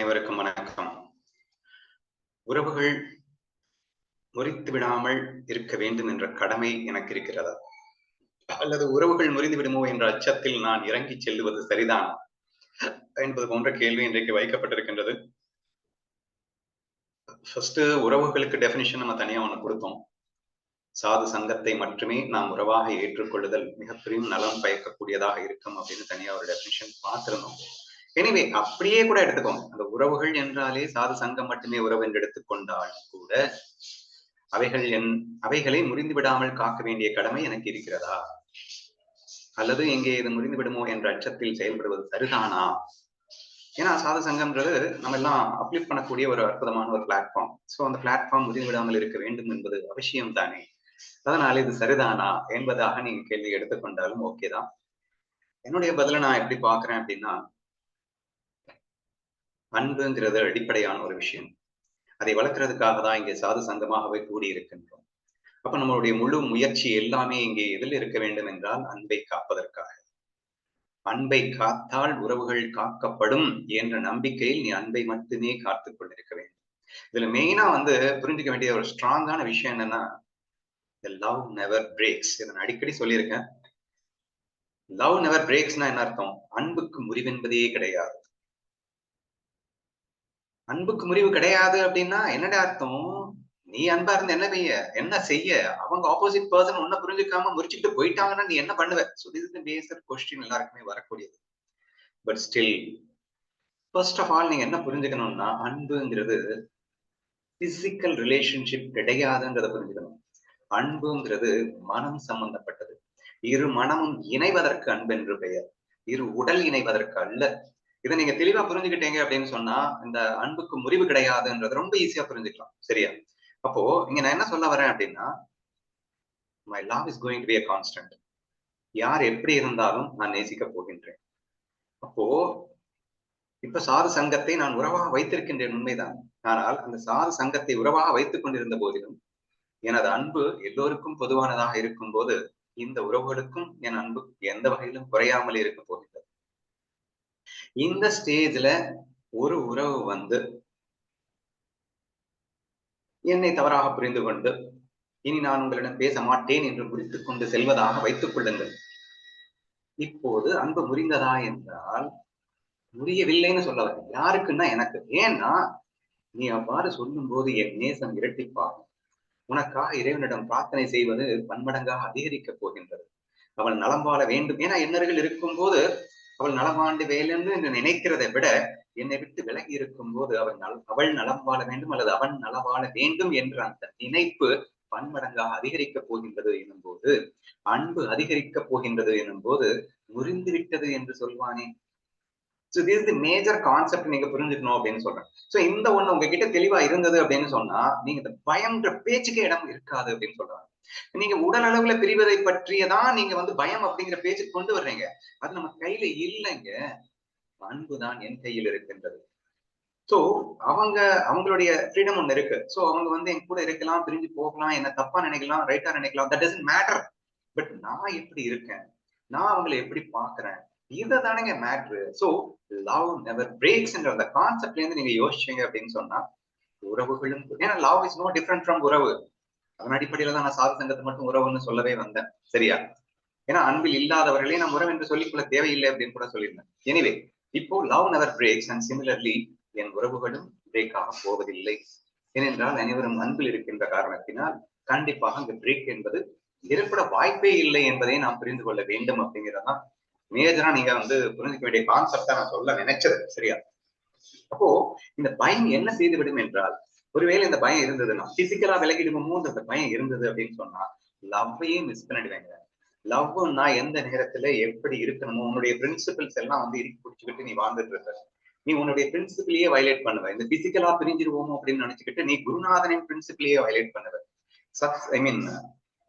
அனைவருக்கும் வணக்கம். உறவுகள் முறித்து விடாமல் இருக்க வேண்டும் என்ற கடமை எனக்கு இருக்கிறதா? அல்லது உறவுகள் முறிந்து விடுமோ என்ற அச்சத்தில் நான் இறங்கி செல்லுவது சரிதான் என்பது போன்ற கேள்வி இன்றைக்கு வைக்கப்பட்டிருக்கின்றது. ஃபர்ஸ்ட் உறவுகளுக்கு டெபினிஷன் நம்ம தனியா ஒண்ணு கொடுத்தோம். சாது சங்கத்தை மட்டுமே நாம் உறவாக ஏற்றுக்கொள்ளுதல் மிகப்பெரிய நலம் பயக்கக்கூடியதாக இருக்கும் அப்படின்னு தனியா ஒரு டெபினிஷன் பார்த்திருந்தோம். எனிவே அப்படியே கூட எடுத்துக்கோங்க. அந்த உறவுகள் என்றாலே சாது சங்கம் மட்டுமே உறவு என்று எடுத்துக்கொண்டால் கூட அவைகள் என் அவைகளை முறிந்து விடாமல் காக்க வேண்டிய கடமை எனக்கு இருக்கிறதா? அல்லது எங்கே இது முறிந்து விடுமோ என்ற அச்சத்தில் செயல்படுவது சரிதானா? ஏன்னா சாது சங்கம்ன்றது நம்ம எல்லாம் அப்ளிப் பண்ணக்கூடிய ஒரு அற்புதமான ஒரு பிளாட்ஃபார்ம் ஸோ அந்த பிளாட்ஃபார்ம் முறிந்து விடாமல் இருக்க வேண்டும் என்பது அவசியம் தானே அதனால இது சரிதானா என்பதாக நீங்க கேள்வி எடுத்துக்கொண்டாலும் ஓகே தான். என்னுடைய பதில நான் எப்படி பாக்குறேன் அப்படின்னா அன்புங்கிறது அடிப்படையான ஒரு விஷயம். அதை வளர்க்கறதுக்காக தான் இங்கே சாது சங்கமாகவே கூடி இருக்கின்றோம் அப்ப நம்மளுடைய முழு முயற்சி எல்லாமே இங்கே எதில் இருக்க வேண்டும் என்றால் அன்பை காப்பதற்காக. அன்பை காத்தால் உறவுகள் காக்கப்படும் என்ற நம்பிக்கையில் நீ அன்பை மட்டுமே காத்துக் கொண்டிருக்க வேண்டும். இதுல மெயினா வந்து புரிஞ்சுக்க வேண்டிய ஒரு ஸ்ட்ராங்கான விஷயம் என்னன்னா லவ் நெவர் பிரேக்ஸ் இதை நான் அடிக்கடி சொல்லியிருக்கேன். லவ் நெவர் பிரேக்ஸ்னா என்ன அர்த்தம்? அன்புக்கு முறிவென்பதே கிடையாது. அன்புக்கு முறிவு கிடையாது அப்படின்னா என்னடா அர்த்தம்? நீ அன்பா இருந்து என்ன செய்ய? என்ன செய்ய? அவங்க ஆப்போசிட் பர்சன் ஒன்ன புரிஞ்சுக்காம முறிச்சுட்டு போயிட்டாங்கன்னா நீ என்ன பண்ணுவ? ஸோ திஸ் பேசர் கொஸ்டின் எல்லாருக்குமே வரக்கூடியது. But still first of all நீங்க என்ன புரிஞ்சுக்கணும்னா அன்புங்கிறது பிசிக்கல் ரிலேஷன்ஷிப் கிடையாதுன்றத புரிஞ்சுக்கணும். அன்புங்கிறது மனம் சம்பந்தப்பட்டது. இரு மனமும் இணைவதற்கு அன்பு என்று பெயர். இரு உடல் இணைவதற்கு அல்ல. இதை நீங்க தெளிவா புரிஞ்சுக்கிட்டீங்க அப்படின்னு சொன்னா இந்த அன்புக்கு முறிவு கிடையாதுன்றது ரொம்ப ஈஸியா புரிஞ்சுக்கலாம். சரியா? அப்போ இங்க நான் என்ன சொல்ல வரேன் அப்படின்னா my love is going to be a constant யார் எப்படி இருந்தாலும் நான் நேசிக்க போகின்றேன். அப்போ இப்ப சாது சங்கத்தை நான் உறவாக வைத்திருக்கின்றேன் உண்மைதான். ஆனால் அந்த சாது சங்கத்தை உறவாக வைத்துக் கொண்டிருந்த போதிலும் எனது அன்பு எல்லோருக்கும் பொதுவானதாக இருக்கும் போது இந்த உறவுகளுக்கும் என் அன்பு எந்த வகையிலும் குறையாமல் இருக்க போகிறேன் இந்த ஸ்டேஜ்ல ஒரு உறவு வந்து என்னை தவறாக புரிந்து கொண்டு இனி நான் உங்களிடம் பேச மாட்டேன் என்று குறித்துக் கொண்டு செல்வதாக வைத்துக் கொள்ளுங்கள். இப்போது அன்பு முறிந்ததா என்றால் முடியவில்லைன்னு சொல்ல வரேன் யாருக்குன்னா எனக்கு. ஏன்னா நீ அவ்வாறு சொல்லும் போது என் நேசம் இரட்டிப்பாகும். உனக்காக இறைவனிடம் பிரார்த்தனை செய்வது பன்மடங்காக அதிகரிக்கப் போகின்றது. அவள் நலம் வாழ வேண்டும். ஏன்னா எண்ணர்கள் இருக்கும் போது அவள் நலமாண்டு வேலென்று என்று நினைக்கிறதை விட என்னை விட்டு விலகி இருக்கும் போது அவள் நல அவள் நலம் வாழ வேண்டும் அல்லது அவன் நலம் வாழ வேண்டும் என்ற அந்த நினைப்பு பன்மடங்காக அதிகரிக்கப் போகின்றது எனும் போது அன்பு அதிகரிக்கப் போகின்றது எனும் போது முறிந்து விட்டது என்று சொல்வானே. So this the major concept நீங்க புரிஞ்சுக்கணும் அப்படின்னு சொல்றேன். ஸோ இந்த ஒண்ணு உங்ககிட்ட தெளிவா இருந்தது அப்படின்னு சொன்னா நீங்க இந்த பயம்ன்ற பேச்சுக்கே இடம் இருக்காது அப்படின்னு சொல்றாங்க. நீங்க உடல் அளவுல பிரிவதை பற்றியதான் நீங்க வந்து பயம் அப்படிங்கிற பேச்சு கொண்டு வர்றீங்க. அது நம்ம கையில இல்லைங்க. அன்புதான் என் கையில் இருக்கின்றது. சோ அவங்க அவங்களுடைய ஃப்ரீடம் ஒண்ணு இருக்கு. சோ அவங்க வந்து என் கூட இருக்கலாம் பிரிஞ்சு போகலாம் என்ன தப்பா நினைக்கலாம் ரைட்டா நினைக்கலாம் தட் டசன்ட் மேட்டர் பட் நான் எப்படி இருக்கேன்? நான் அவங்களை எப்படி பாக்குறேன் இதை தானேங்க மேட்ரு சோ லவ் நெவர் பிரேக்ஸ் என்ற அந்த கான்செப்ட்ல இருந்து நீங்க யோசிச்சீங்க அப்படின்னு சொன்னா உறவுகளும் ஏன்னா love is no different from உறவு. அதன் அடிப்படையில தான் நான் சாது சங்கத்தை மட்டும் உறவுன்னு சொல்லவே வந்தேன். சரியா? ஏன்னா அன்பில் இல்லாதவர்களே நான் உறவு என்று சொல்லிக்கொள்ள தேவையில்லை அப்படின்னு கூட சொல்லியிருந்தேன். எனிவே இப்போ love never breaks and similarly என் உறவுகளும் பிரேக் ஆக போவதில்லை. ஏனென்றால் அனைவரும் அன்பில் இருக்கின்ற காரணத்தினால் கண்டிப்பாக இந்த பிரேக் என்பது ஏற்பட வாய்ப்பே இல்லை என்பதை நாம் புரிந்து கொள்ள வேண்டும் அப்படிங்கிறதான் மேஜரா நீங்க வந்து புரிஞ்சுக்க வேண்டிய கான்செப்டா நான் சொல்ல நினைச்சது. சரியா? அப்போ இந்த பயம் என்ன செய்துவிடும் என்றால் ஒருவேளை இந்த பயம் இருந்ததுன்னா பிசிக்கலா விலகிடுமோ அந்த பயம் இருந்தது அப்படின்னு சொன்னா லவ்வையும் மிஸ் பண்ணிடுவேங்க. லவ்னா எந்த நேரத்துல எப்படி இருக்கணுமோ உன்னுடைய பிரின்சிபிள்ஸ் எல்லாம் வந்து இறுக்கி பிடிச்சிக்கிட்டு நீ வாழ்ந்துட்டு இருக்க நீ உன்னுடைய பிரின்சிபிளையே வயலேட் பண்ணுவ. இந்த பிசிக்கலா பிரிஞ்சிருவோமோ அப்படின்னு நினைச்சுக்கிட்டு நீ குருநாதனின் பிரின்சிபிளையே வயலேட் பண்ணுவ. சக்ஸ் ஐ மீன்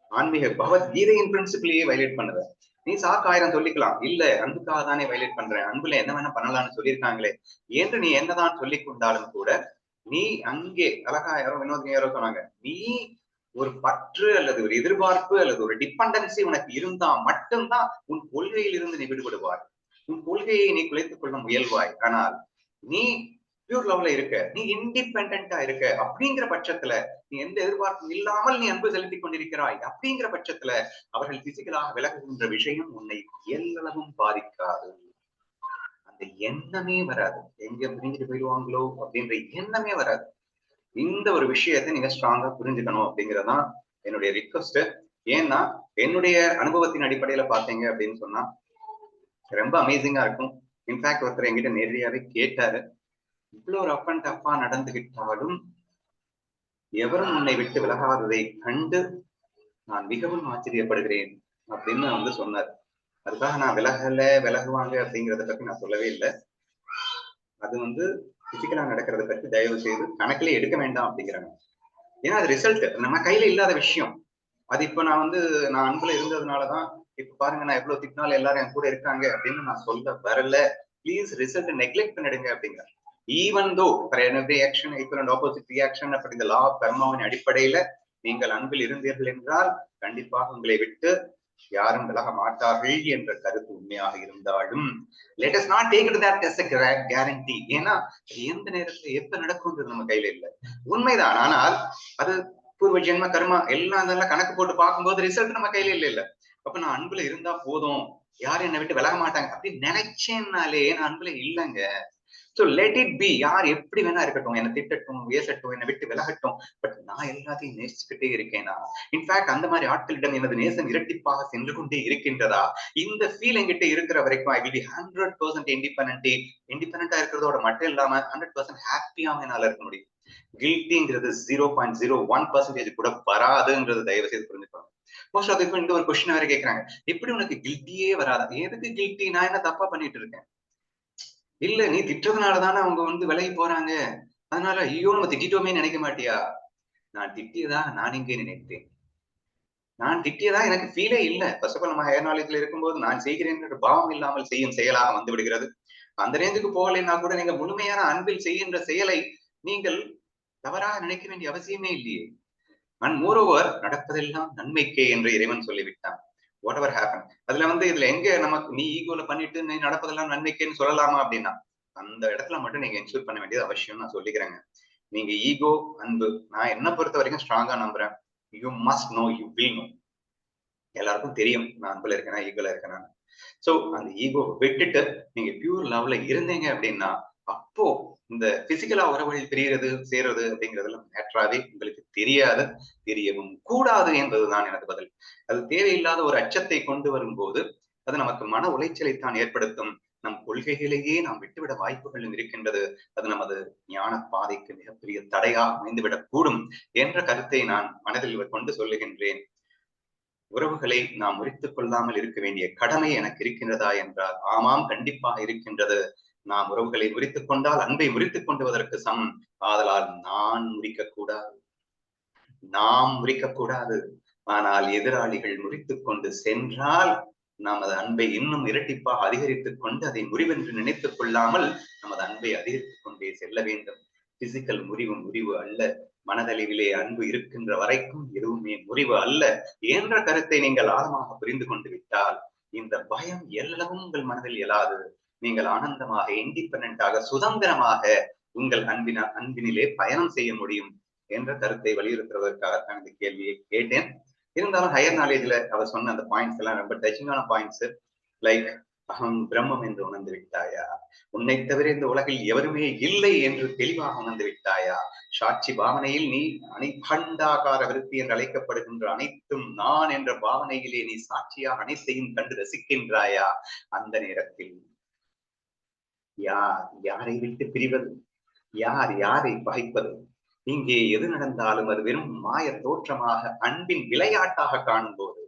ஆன்மீக பகவத்கீதையின் பிரின்சிபிளையே வயலேட் பண்ணுவ. நீ சாக்கு ஆயிரம் சொல்லிக்கலாம். இல்ல அன்புக்காக தானே வயலேட் பண்றேன். அன்புல என்ன வேணா பண்ணலாம்னு சொல்லியிருக்காங்களே. என்று நீ என்னதான் சொல்லிக் கொண்டாலும் கூட நீ அங்கே அழகா யாரோ வினோத் யாரோ சொன்னாங்க. நீ ஒரு பற்று அல்லது ஒரு எதிர்பார்ப்பு அல்லது ஒரு டிபெண்டன்சி உனக்கு இருந்தா மட்டும்தான் உன் கொள்கையில் இருந்து நீ விடுபடுவாய். உன் கொள்கையை நீ குலைத்துக் கொள்ள முயல்வாய். ஆனால் நீ பியூர் லெவல்ல இருக்க நீ இண்டிபெண்டா இருக்க அப்படிங்கிற பட்சத்துல நீ எந்த எதிர்பார்ப்பும் இல்லாமல் நீ அன்பு செலுத்தி கொண்டிருக்கிறாய் அப்படிங்கிற பட்சத்துல அவர்கள் பிசிக்கலாக விலகுகின்ற விஷயம் உன்னை எல்லளவும் பாதிக்காது. அந்த எண்ணமே வராது. எங்க பிரிஞ்சுட்டு போயிடுவாங்களோ அப்படின்ற எண்ணமே வராது. இந்த ஒரு விஷயத்தை நீங்க ஸ்ட்ராங்கா புரிஞ்சுக்கணும் அப்படிங்கறதுதான் என்னுடைய ரிக்வஸ்ட் ஏன்னா என்னுடைய அனுபவத்தின் அடிப்படையில பாத்தீங்க அப்படின்னு சொன்னா ரொம்ப அமேசிங்கா இருக்கும். இன்ஃபேக்ட் ஒருத்தர் என்கிட்ட நேரடியாவே கேட்டாரு. இவ்வளவு ரஃப் அண்ட் டஃப்பா நடந்துகிட்டாலும் எவரும் உன்னை விட்டு விலகாததை கண்டு நான் மிகவும் ஆச்சரியப்படுகிறேன் அப்படின்னு வந்து சொன்னார். அதுக்காக நான் விலகல விலகுவாங்க அப்படிங்கறத பத்தி நான் சொல்லவே இல்லை. அது வந்து பிசிக்கலா நடக்கிறத பத்தி தயவு செய்து கணக்கிலே எடுக்க வேண்டாம் அப்படிங்கிறாங்க ஏன்னா அது ரிசல்ட் நம்ம கையில இல்லாத விஷயம். அது இப்ப நான் வந்து நான் அன்புல இருந்ததுனாலதான் இப்ப பாருங்க நான் எவ்வளவு திட்டினாலும் எல்லாரும் என் கூட இருக்காங்க அப்படின்னு நான் சொல்ல வரல. ப்ளீஸ் ரிசல்ட் நெக்லெக்ட் பண்ணிடுங்க அப்படிங்கிற even though for every action equal and opposite reaction அப்படி இந்த லா கர்மாவின் அடிப்படையில நீங்கள் அன்பில் இருந்தீர்கள் என்றால் கண்டிப்பாக உங்களை விட்டு யாரும் விலக மாட்டார்கள் என்ற கருத்து உண்மையாக இருந்தாலும் let us not take that as guarantee ஏன்னா எந்த நேரத்துல எப்ப நடக்கும்ன்றது நம்ம கையில இல்ல. உண்மைதான். ஆனால் அது பூர்வ ஜென்ம கர்மா எல்லாம் அதெல்லாம் கணக்கு போட்டு பார்க்கும்போது ரிசல்ட் நம்ம கையில இல்ல இல்ல. அப்ப நான் அன்புல இருந்தா போதும். யாரும் என்னை விட்டு விலக மாட்டாங்க. அப்படின்னு நினைச்சேன்னாலே நான் அன்புல இல்லைங்க. சோ லெட் இட் பி யார் எப்படி வேணா இருக்கட்டும். என்னை திட்டட்டும் வேசட்டும் என்னை விட்டு விலகட்டும். பட் நான் எல்லாத்தையும் நேசிச்சுக்கிட்டே இருக்கேனா? இன்ஃபேக்ட் அந்த மாதிரி ஆட்களிடம் எனது நேசம் இரட்டிப்பாக சென்று கொண்டே இருக்கின்றதா? இந்த ஃபீல் என்கிட்ட இருக்கிற வரைக்கும் I will be hundred percent independent இண்டிபெண்டா இருக்கிறதோட மட்டும் இல்லாம ஹண்ட்ரட் பர்சன்ட் ஹாப்பியாவும் என்னால இருக்க முடியும். கில்ட்டிங்கிறது zero point zero one percentage கூட வராதுன்றது தயவு செய்து புரிஞ்சுக்கணும் மோஸ்ட் ஆஃப் இந்த ஒரு கொஸ்டின் வேற கேட்கறாங்க எப்படி உனக்கு கில்ட்டியே வராதா? எதுக்கு கில்ட்டி நான் என்ன தப்பா பண்ணிட்டு இருக்கேன்? இல்ல நீ திட்டதுனால தானே அவங்க வந்து விலகி போறாங்க. அதனால ஐயோ நம்ம திட்டோமே நினைக்க மாட்டியா? நான் திட்டியதா? நான் இங்கே நினைத்தேன். நான் திட்டியதா? எனக்கு ஃபீலே இல்ல. ஃபர்ஸ்ட் ஆஃப் ஆல் நம்ம ஹேர் நாலேஜ்ல இருக்கும்போது நான் செய்கிறேன் பாவம் இல்லாமல் செய்யும் செயலாக வந்து விடுகிறது. அந்த ரேஞ்சுக்கு போகலைன்னா கூட நீங்க முழுமையான அன்பில் செய்கின்ற செயலை நீங்கள் தவறாக நினைக்க வேண்டிய அவசியமே இல்லையே. அண்ட் மோரோவர் நடப்பதெல்லாம் நன்மைக்கே என்று இறைவன் சொல்லிவிட்டான். வாட் எவர் ஹேப்பன் அதுல வந்து இதுல எங்க நமக்கு நீ ஈகோல பண்ணிட்டு நீ நடப்பதெல்லாம் நன்மைக்கேன்னு சொல்லலாமா அப்படின்னா அந்த இடத்துல மட்டும் நீங்க இன்சூர் பண்ண வேண்டியது அவசியம் நான் சொல்லிக்கிறேங்க. நீங்க ஈகோ அன்பு நான் என்ன பொறுத்த வரைக்கும் ஸ்ட்ராங்கா நம்புறேன். You must know you will know எல்லாருக்கும் தெரியும் நான் அன்புல இருக்கேனா ஈகோல இருக்கேனா சோ அந்த ஈகோ விட்டுட்டு நீங்க பியூர் லவ்ல இருந்தீங்க அப்படின்னா அப்போ இந்த பிசிக்கலா உறவுகள் பிரியறது சேர்றது அப்படிங்கறதுலாம் மேட்ராவே உங்களுக்கு தெரியாது தெரியவும் கூடாது என்பதுதான் எனது பதில். அது தேவையில்லாத ஒரு அச்சத்தை கொண்டு வரும்போது அது நமக்கு மன உளைச்சலை தான் ஏற்படுத்தும். நம் கொள்கைகளையே நாம் விட்டுவிட வாய்ப்புகளும் இருக்கின்றது. அது நமது ஞான பாதைக்கு மிகப்பெரிய தடையாக அமைந்துவிடக் கூடும் என்ற கருத்தை நான் மனதில் கொண்டு சொல்லுகின்றேன். உறவுகளை நாம் முறித்துக் கொள்ளாமல் இருக்க வேண்டிய கடமை எனக்கு இருக்கின்றதா என்றால் ஆமாம் கண்டிப்பாக இருக்கின்றது. நாம் உறவுகளை முறித்துக் கொண்டால் அன்பை முறித்துக் கொண்டுவதற்கு சமம். ஆதலால் நான் முறிக்க கூடாது. நாம் முறிக்க கூடாது. ஆனால் எதிராளிகள் முறித்துக் கொண்டு சென்றால் நமது அன்பை இன்னும் இரட்டிப்பாக அதிகரித்துக் கொண்டு அதை முறிவென்று நினைத்துக் கொள்ளாமல் நமது அன்பை அதிகரித்துக் கொண்டே செல்ல வேண்டும். பிசிக்கல் முறிவு முறிவு அல்ல. மனதளவிலே அன்பு இருக்கின்ற வரைக்கும் எதுவுமே முறிவு அல்ல என்ற கருத்தை நீங்கள் ஆழமாக புரிந்து கொண்டு விட்டால் இந்த பயம் எல்லவும் உங்கள் மனதில் எழாது நீங்கள் ஆனந்தமாக இண்டிபெண்டாக சுதந்திரமாக உங்கள் அன்பின அன்பினிலே பயணம் செய்ய முடியும் என்ற கருத்தை வலியுறுத்துவதற்காகத்தான் இந்த கேள்வியை கேட்டேன். இருந்தாலும் ஹையர் நாலேஜ்ல அவர் சொன்ன அந்த பாயிண்ட்ஸ் எல்லாம் ரொம்ப டச்சிங்கான பாயிண்ட்ஸ் லைக் அகம் பிரம்மம் என்று உணர்ந்து விட்டாயா? உன்னை தவிர இந்த உலகில் எவருமே இல்லை என்று தெளிவாக உணர்ந்து விட்டாயா? சாட்சி பாவனையில் நீ அனைபண்டாகார விருத்தி என்று அழைக்கப்படுகின்ற அனைத்தும் நான் என்ற பாவனையிலே நீ சாட்சியாக அனைத்தையும் கண்டு ரசிக்கின்றாயா? அந்த நேரத்தில் யார் யாரை விட்டு பிரிவது? யார் யாரை பகைப்பது? இங்கே எது நடந்தாலும் அது வெறும் மாய தோற்றமாக அன்பின் விளையாட்டாக காணும் போது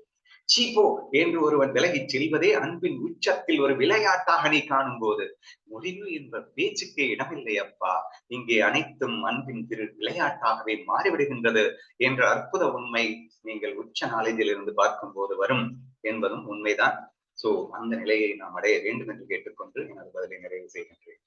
சீப்போ என்று ஒருவன் விலகிச் செல்வதே அன்பின் உச்சத்தில் ஒரு விளையாட்டாக நீ காணும் போது முடிவு என்ற பேச்சுக்கே இடமில்லை அப்பா. இங்கே அனைத்தும் அன்பின் திரு விளையாட்டாகவே மாறிவிடுகின்றது என்ற அற்புத உண்மை நீங்கள் உச்ச நாலேஜில் இருந்து பார்க்கும் போது வரும் என்பதும் உண்மைதான். சோ அந்த நிலையை நாம் அடைய வேண்டும் என்று கேட்டுக்கொண்டு எனது பதிலை நிறைவு செய்கின்றேன்.